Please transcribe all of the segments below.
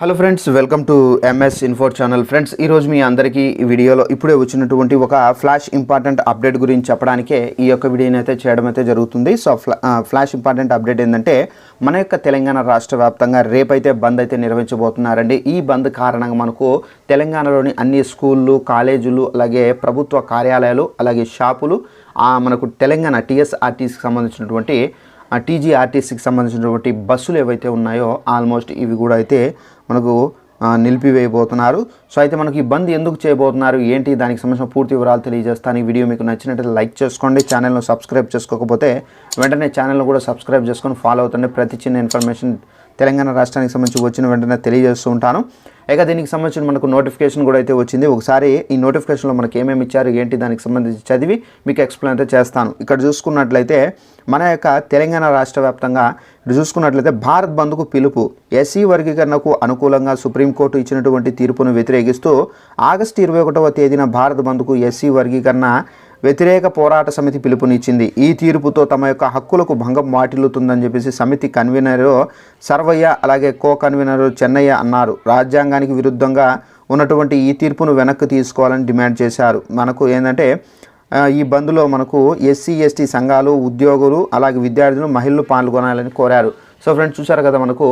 Hello friends welcome to MS info channel friends ఈరోజు మీ అందరికీ ఈ వీడియోలో ఇప్పుడే వచ్చినటువంటి ఒక ఫ్లాష్ ఇంపార్టెంట్ అప్డేట్ గురించి చెప్పడానికే ఈ యొక్క వీడియోని అయితే చేయడం అయితే జరుగుతుంది. సో ఫ్లా ఫ్లాష్ ఇంపార్టెంట్ అప్డేట్ ఏంటంటే మన యొక్క తెలంగాణ రాష్ట్ర వ్యాప్తంగా రేపైతే బంద్ అయితే నిర్వహించబోతున్నారండి. ఈ బంద్ కారణంగా మనకు తెలంగాణలోని అన్ని స్కూళ్ళు కాలేజీలు అలాగే ప్రభుత్వ కార్యాలయాలు అలాగే షాపులు మనకు తెలంగాణ టీఎస్ఆర్టీసీకి సంబంధించినటువంటి టీజీఆర్టీసీకి సంబంధించినటువంటి బస్సులు ఏవైతే ఉన్నాయో ఆల్మోస్ట్ ఇవి కూడా అయితే మనకు నిలిపివేయబోతున్నారు. సో అయితే మనకి ఈ బంద్ ఎందుకు చేయబోతున్నారు? ఏంటి? దానికి సంబంధించిన పూర్తి వివరాలు తెలియజేస్తాను. ఈ వీడియో మీకు నచ్చినట్లయితే లైక్ చేసుకోండి. ఛానల్ను సబ్స్క్రైబ్ చేసుకోకపోతే వెంటనే ఛానల్ను కూడా సబ్స్క్రైబ్ చేసుకొని ఫాలో అవుతుండే. ప్రతి చిన్న ఇన్ఫర్మేషన్ తెలంగాణ రాష్ట్రానికి సంబంధించి వచ్చిన వెంటనే తెలియజేస్తూ ఉంటాను. ఇక దీనికి సంబంధించిన మనకు నోటిఫికేషన్ కూడా అయితే వచ్చింది. ఒకసారి ఈ నోటిఫికేషన్లో మనకి ఏమేమి ఇచ్చారు ఏంటి దానికి సంబంధించి చదివి మీకు ఎక్స్ప్లెయిన్ అయితే చేస్తాను. ఇక్కడ చూసుకున్నట్లయితే మన యొక్క తెలంగాణ రాష్ట్ర వ్యాప్తంగా చూసుకున్నట్లయితే భారత్ బంద్కు పిలుపు ఎస్సీ వర్గీకరణకు అనుకూలంగా సుప్రీంకోర్టు ఇచ్చినటువంటి తీర్పును వ్యతిరేకిస్తూ ఆగస్టు ఇరవై ఒకటవ తేదీన భారత్ బంద్కు ఎస్సీ వర్గీకరణ వ్యతిరేక పోరాట సమితి పిలుపునిచ్చింది. ఈ తీర్పుతో తమ యొక్క హక్కులకు భంగం వాటిల్లుతుందని చెప్పేసి సమితి కన్వీనర్ సర్వయ్య అలాగే కో కన్వీనర్ చెన్నయ్య అన్నారు. రాజ్యాంగానికి విరుద్ధంగా ఉన్నటువంటి ఈ తీర్పును వెనక్కి తీసుకోవాలని డిమాండ్ చేశారు. మనకు ఏంటంటే ఈ బంద్లో మనకు ఎస్సీ ఎస్టీ సంఘాలు ఉద్యోగులు అలాగే విద్యార్థులు మహిళలు పాల్గొనాలని కోరారు. సో ఫ్రెండ్స్ చూసారు కదా మనకు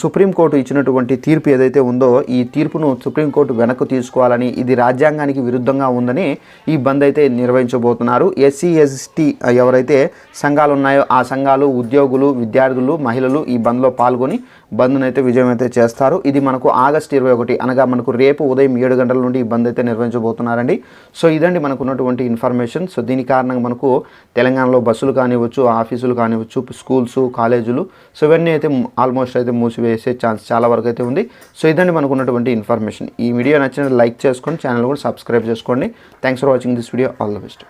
సుప్రీంకోర్టు ఇచ్చినటువంటి తీర్పు ఏదైతే ఉందో ఈ తీర్పును సుప్రీంకోర్టు వెనక్కు తీసుకోవాలని ఇది రాజ్యాంగానికి విరుద్ధంగా ఉందని ఈ బంద్ అయితే నిర్వహించబోతున్నారు. ఎస్సీ ఎస్టీ ఎవరైతే సంఘాలు ఉన్నాయో ఆ సంఘాలు ఉద్యోగులు విద్యార్థులు మహిళలు ఈ బంద్లో పాల్గొని బంద్ను అయితే విజయం అయితే చేస్తారు. ఇది మనకు ఆగస్ట్ ఇరవై ఒకటి అనగా మనకు రేపు ఉదయం ఏడు గంటల నుండి ఈ బంద్ అయితే నిర్వహించబోతున్నారండి. సో ఇదండి మనకు ఉన్నటువంటి ఇన్ఫర్మేషన్. సో దీని కారణంగా మనకు తెలంగాణలో బస్సులు కానివ్వచ్చు ఆఫీసులు కానివ్వచ్చు స్కూల్స్ కాలేజీలు సో ఇవన్నీ అయితే ఆల్మోస్ట్ అయితే మూసివేసే ఛాన్స్ చాలా వరకు అయితే ఉంది. సో ఇదండి మనకు ఉన్నటువంటి ఇన్ఫర్మేషన్. ఈ వీడియో నచ్చిన లైక్ చేసుకోండి ఛానల్ కూడా సబ్స్క్రైబ్ చేసుకోండి. Thanks for watching this video all the best